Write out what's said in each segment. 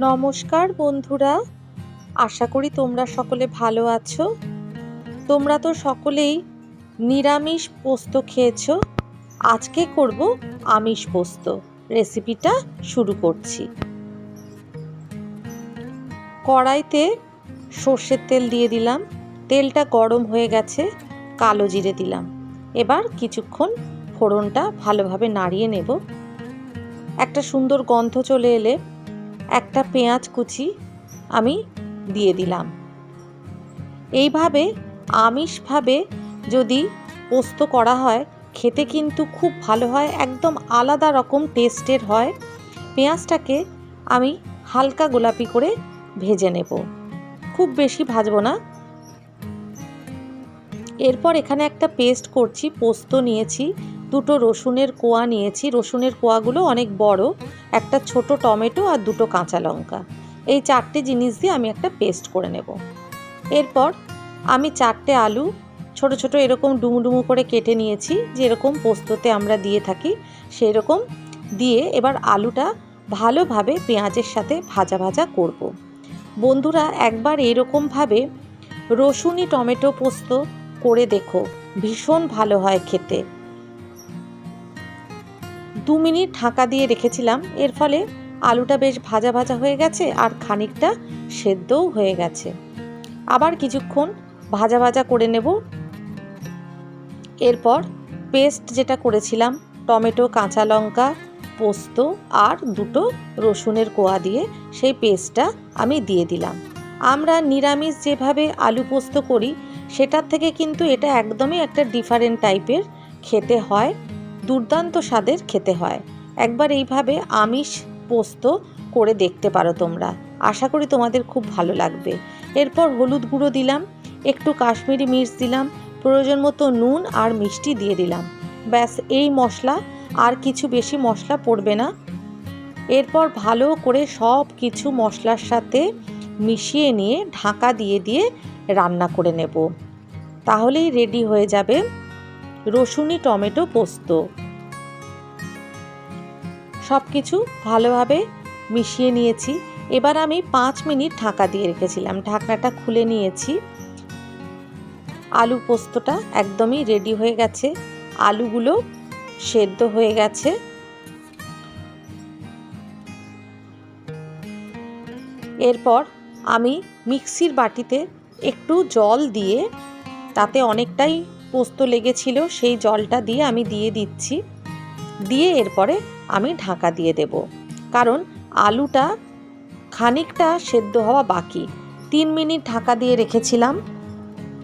নমস্কার, বন্ধুরা। আশা করি তোমরা সকলে ভালো আছো। তোমরা তো সকলেই নিরামিষ পোস্ত খেয়েছো। আজকে করব আমিষ পোস্ত। রেসিপিটা শুরু করছি। কড়াইতে সর্ষের তেল দিয়ে দিলাম। তেলটা গরম হয়ে গেছে, কালো জিরে দিলাম। এবার কিছুক্ষণ ফোড়নটা ভালোভাবে নাড়িয়ে নেব। একটা সুন্দর গন্ধ চলে এলে একটা পেঁয়াজ কুচি আমি দিয়ে দিলাম। এইভাবে আমিষভাবে যদি পোস্ত করা হয়, খেতে কিন্তু খুব ভালো হয়, একদম আলাদা রকম টেস্টের হয়। পেঁয়াজটাকে আমি হালকা গোলাপি করে ভেজে নেব। খুব বেশি ভাজবো না। এরপর এখানে একটা পেস্ট করছি, পোস্ত নিয়েছি। দুটো রসুনের কোয়া নিয়েছি। রসুনের কোয়াগুলো অনেক বড়, একটা ছোট টমেটো আর দুটো কাঁচা লঙ্কা। এই চারটে জিনিস দিয়ে আমি একটা পেস্ট করে নেব। এরপর আমি চারটে আলু, ছোট ছোট এরকম ডুমু ডুমু করে কেটে নিয়েছি, যেরকম পোস্ততে আমরা দিয়ে থাকি সেই রকম দিয়ে এবার আলুটা ভালোভাবে পেঁয়াজের সাথে ভাজা ভাজা করব। বন্ধুরা, একবার এরকমভাবে রসুনি টমেটো পোস্ত করে দেখো, ভীষণ ভালো হয় খেতে। দু মিনিট ঢাকা দিয়ে রেখেছিলাম। এর ফলে আলুটা বেশ ভাজা ভাজা হয়ে গেছে আর খানিকটা সেদ্ধও হয়ে গেছে। আবার কিছুক্ষণ ভাজা ভাজা করে নেব। এরপর পেস্ট যেটা করেছিলাম, টমেটো, কাঁচা লঙ্কা, পোস্ত আর দুটো রসুনের কোয়া দিয়ে সেই পেস্টটা আমি দিয়ে দিলাম। আমরা নিরামিষ যেভাবে আলু পোস্ত করি, সেটার থেকে কিন্তু এটা একদমই একটা ডিফারেন্ট টাইপের খেতে হয়। দুর্দান্ত স্বাদের খেতে হয়। একবার এইভাবে আমিষ পোস্ত করে দেখতে পারো তোমরা। আশা করি তোমাদের খুব ভালো লাগবে। এরপর হলুদ গুঁড়ো দিলাম, একটু কাশ্মীরি মির্চ দিলাম, প্রয়োজন মতো নুন আর মিষ্টি দিয়ে দিলাম। ব্যাস, এই মশলা, আর কিছু বেশি মশলা পড়বে না। এরপর ভালো করে সব কিছু মশলার সাথে মিশিয়ে নিয়ে ঢাকা দিয়ে দিয়ে রান্না করে নেব। তাহলেই রেডি হয়ে যাবে রসুনি টমেটো পোস্ত। সব কিছু ভালোভাবে মিশিয়ে নিয়েছি। এবার আমি পাঁচ মিনিট ঢাকা দিয়ে রেখেছিলাম। ঢাকনাটা খুলে নিয়েছি। আলু পোস্তটা একদমই রেডি হয়ে গেছে। আলুগুলো সেদ্ধ হয়ে গেছে। এরপর আমি মিক্সির বাটিতে একটু জল দিয়ে তাতে অনেকটাই পোস্ত লেগেছিল, সেই জলটা দিয়ে আমি দিয়ে দিচ্ছি। দিয়ে এরপরে আমি ঢাকা দিয়ে দেব। কারণ আলুটা খানিকটা সেদ্ধ হওয়া বাকি। তিন মিনিট ঢাকা দিয়ে রেখেছিলাম।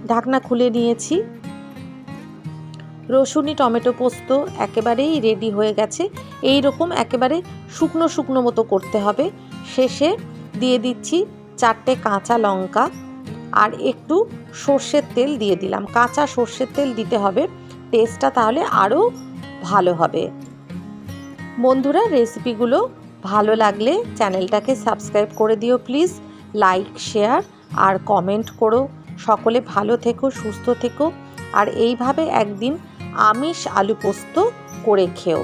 ঢাকনা খুলে নিয়েছি। রসুনি, টমেটো পোস্ত একেবারেই রেডি হয়ে গেছে। এই রকম একেবারে শুকনো শুকনো মতো করতে হবে। শেষে দিয়ে দিচ্ছি চারটে কাঁচা লঙ্কা আর একটু সর্ষের তেল দিয়ে দিলাম। কাঁচা সর্ষের তেল দিতে হবে। টেস্টটা তাহলে আরও ভালো হবে। বন্ধুরা, রেসিপিগুলো ভালো লাগলে চ্যানেলটাকে সাবস্ক্রাইব করে দিও প্লিজ। লাইক, শেয়ার আর কমেন্ট করো। সকলে ভালো থেকো, সুস্থ থেকো। আর এইভাবে একদিন আমিষ আলু পোস্ত করে খেও।